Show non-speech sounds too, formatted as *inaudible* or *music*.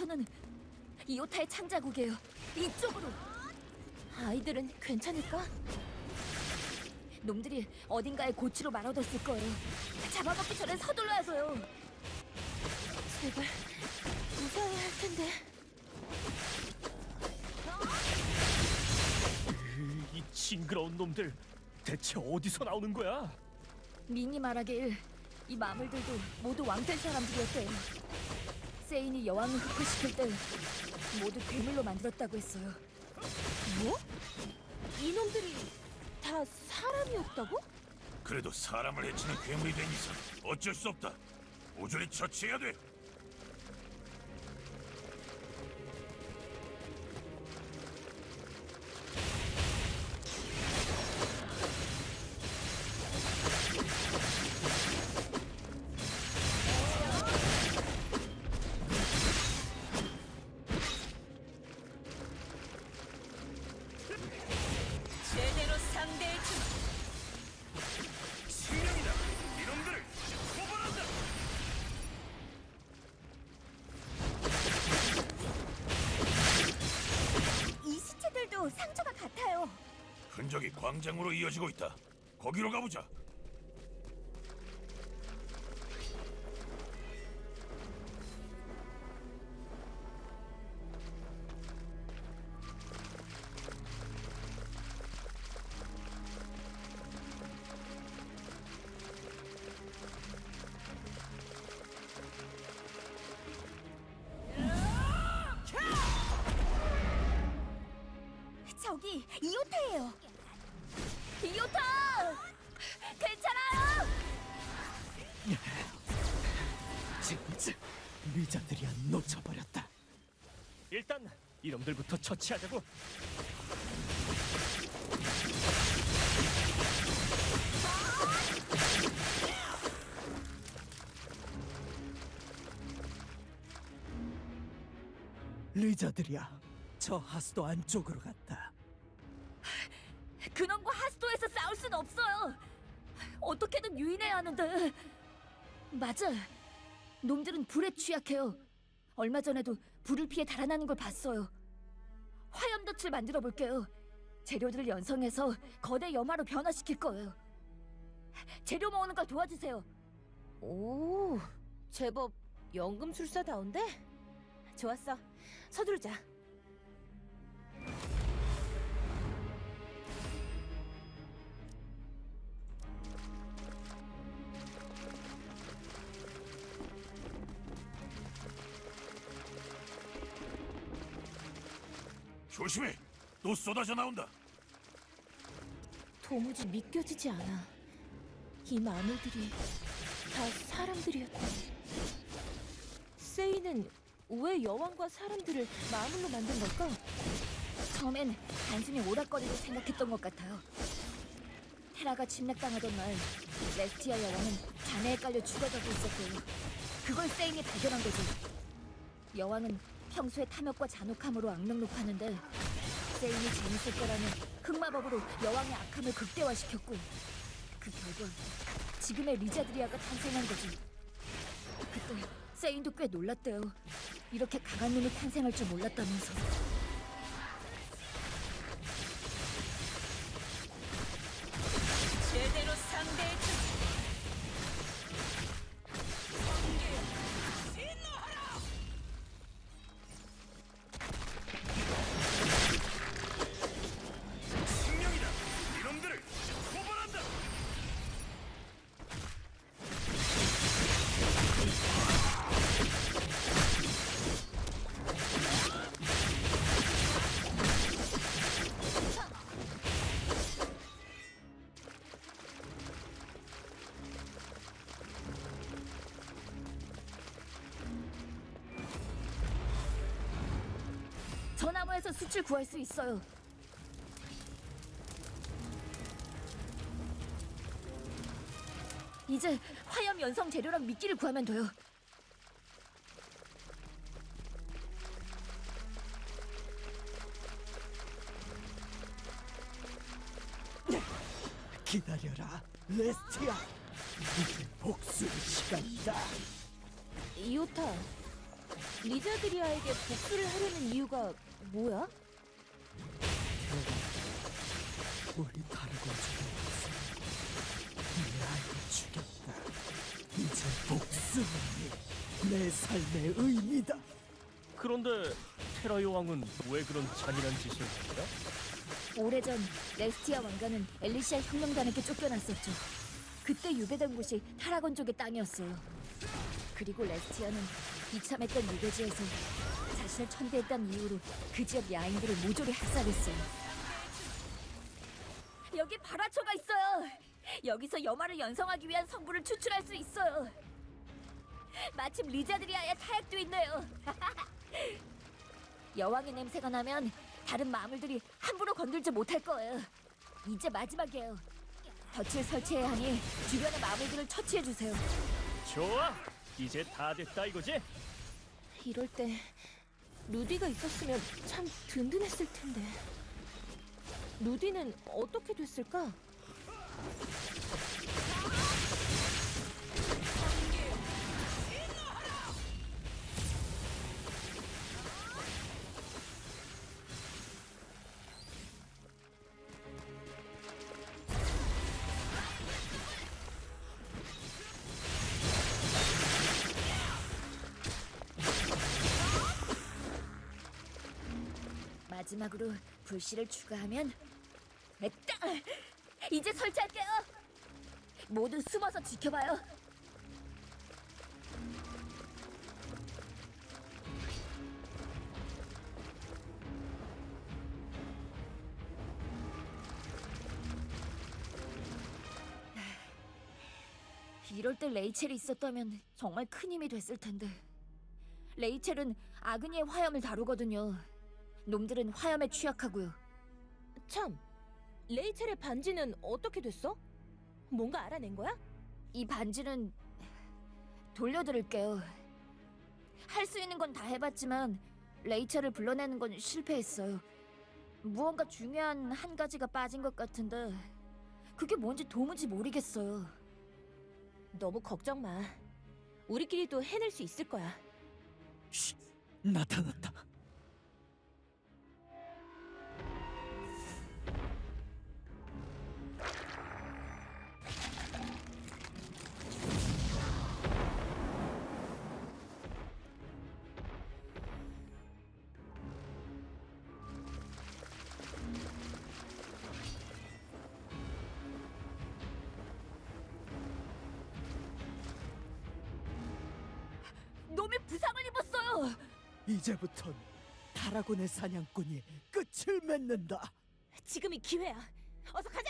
근처는 이오타의 창자국이에요. 이쪽으로. 아이들은 괜찮을까? 놈들이 어딘가에 고치로 말아뒀을 거예요. 잡아먹기 전에 서둘러야서요. 제발 무사해야 할 텐데. 이 징그러운 놈들 대체 어디서 나오는 거야? 밍이 말하길 이 마물들도 모두 왕될 사람들이었대요. 세인이 여왕을 흑화시킬 때 모두 괴물로 만들었다고 했어요. 뭐? 이놈들이 다 사람이었다고? 그래도 사람을 해치는 괴물이 된 이상 어쩔 수 없다. 모조리 처치해야 돼. 상처가 같아요. 흔적이 광장으로 이어지고 있다. 거기로 가보자. 이오타예요. 이오타! 괜찮아요? 진짜 리자들이야 놓쳐버렸다. 일단 이놈들부터 처치하자고. 리자들이야 저 하수도 안쪽으로 갔다. 하는데. 맞아. 놈들은 불에 취약해요. 얼마 전에도 불을 피해 달아나는 걸 봤어요. 화염덫을 만들어 볼게요. 재료들을 연성해서 거대 염화로 변화시킬 거예요. 재료 모으는 걸 도와주세요. 오, 제법 연금술사다운데? 좋았어. 서두르자. 조심해. 또 쏟아져 나온다. 도무지 믿겨지지 않아. 이 마물들이 다 사람들이었다. 세이는 왜 여왕과 사람들을 마물로 만든 걸까? 처음엔 단순히 오락거리로 생각했던 것 같아요. 테라가 침략당하던 날 레스티아 여왕은 잔해에 깔려 죽어가고 있었고요. 그걸 세인이 발견한 거죠. 여왕은 평소에 탐욕과 잔혹함으로 악명 높았는데 세인이 재밌을 거라는 흑마법으로 여왕의 악함을 극대화시켰고 그 결과 지금의 리자드리아가 탄생한 거지. 그때 세인도 꽤 놀랐대요. 이렇게 강한 놈이 탄생할 줄 몰랐다면서. 저 나무에서 숯을 구할 수 있어요. 이제 화염 연성 재료랑 미끼를 구하면 돼요. 기다려라, 레스티아. 이제 복수의 시간이다. 이오타, 리자드리아에게 복수를 하려는 이유가 뭐야? 우리 다르고 죽였어. 내 아이를 죽였다. 이제 복수만이 내 삶의 의미다. 그런데 테라 여왕은 왜 그런 잔인한 짓을 한 거야? 오래전 레스티아 왕가는 엘리시아 혁명단에게 쫓겨났었죠. 그때 유배된 곳이 타라곤 쪽의 땅이었어요. 그리고 레스티아는 이참했던 유배지에서 자신을 천대했다는 이유로 그 지역 야인들을 모조리 학살했어요. 여기 발화초가 있어요. 여기서 여마를 연성하기 위한 성분을 추출할 수 있어요. 마침 리자드리아의 타약도 있네요. *laughs* 여왕의 냄새가 나면 다른 마물들이 함부로 건들지 못할 거예요. 이제 마지막이에요. 덫을 설치해야 하니 주변의 마물들을 처치해 주세요. 좋아, 이제 다 됐다 이거지? 이럴 때 루디가 있었으면 참 든든했을 텐데. 루디는 어떻게 됐을까? 마지막으로 불씨를 추가하면 됐다! 이제 설치할게요. 모두 숨어서 지켜봐요. 이럴 때 레이첼이 있었다면 정말 큰 힘이 됐을 텐데. 레이첼은 아그니의 화염을 다루거든요. 놈들은 화염에 취약하고요. 참, 레이첼의 반지는 어떻게 됐어? 뭔가 알아낸 거야? 이 반지는 돌려드릴게요. 할 수 있는 건 다 해봤지만 레이첼을 불러내는 건 실패했어요. 무언가 중요한 한 가지가 빠진 것 같은데 그게 뭔지 도무지 모르겠어요. 너무 걱정 마. 우리끼리도 해낼 수 있을 거야. 쉿, 나타났다. 놈이 부상을 입었어요. 이제부턴 타라곤의 사냥꾼이 끝을 맺는다. 지금이 기회야. 어서 가자.